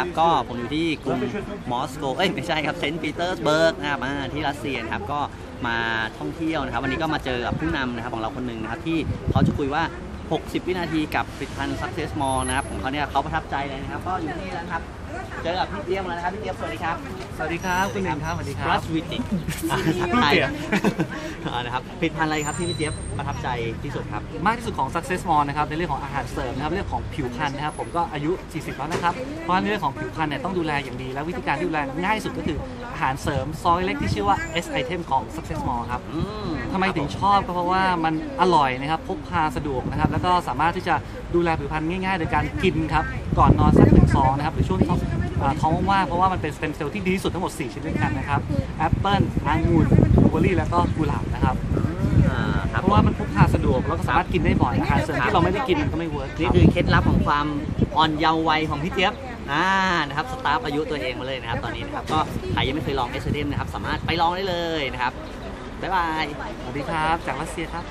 นะครับ ก็ผมอยู่ที่กรุงมอสโก เอ้ยไม่ใช่ครับเซนต์ปีเตอร์สเบิร์กนะครับอ่าที่รัสเซียนะครับก็มาท่องเที่ยวนะครับ วันนี้ก็มาเจอกับผู้นำนะครับของเราคนหนึ่งนะครับที่เขาจะคุยว่า 60 วินาทีกับผลิตภัณฑ์ Success Mall นะครับของเขาเนี่ยเขาประทับใจเลยนะครับ ก็อยู่ที่นี่แล้วนะครับ เจอกับพี่เจี๊ยบแล้วนะครับพี่เจี๊ยบสวัสดีครับ สวัสดีครับคุณหนึ่งครับสวัสดีครัรับสวิติกทักทายอ่านะครับผลิตภัณฑ์อะไรครับที่พี่เจี๊ยบประทับใจที่สุดครับ มากที่สุดของ Success Mall นะครับในเรื่องของอาหารเสริมนะครับเรื่องของผิวพรรณนะครับผมก็อายุ 40 แล้วนะครับเพราะฉะนั้นในเรื่องของผิวพรรณเนี่ยต้องดูแลอย่างดีแล้ววิธีการที่ดูแลง่ายที่สุดก็คืออา หารเสริมซอยเล็กที่ชื่อว่า S item ของ Success Mall ครับอืมทำไมถึงชอบก็เพราะว่ามันอร่อยนะครับพกพาสะดวกนะครับแล้วก็สามารถที่จะดูแลผิวพรรณง่ายๆ โดยการกินครับ ก่อนนอนสักหนึ่งซองนะครับหรือช่วงที่ท้องอ่าท้องว่างๆเพราะว่ามันเป็นสเต็มเซลล์ที่ดีที่สุดทั้งหมด 4ชนิดด้วยกันนะครับแอปเปิลองุ่นบลูเบอร์รี่แล้วก็กุหลาบนะครับอ่าครับเพราะว่ามันพกพาสะดวกแล้วก็สามารถกินได้บ่อยอาหารเสริมที่เราไม่ได้กินมันก็ไม่เวิร์กนี่คือเคล็ดลับของความอ่อนเยาว์วัยของพี่เจี๊ยบ อ่านะครับสตาร์ฟอายุตัวเองมาเลยนะครับ ตอนนี้นะครับก็ใครยังไม่เคยลองเอสเดมนะครับ สามารถไปลองได้เลยนะครับบ๊ายบายสวัสดีครับจากรัสเซียครับ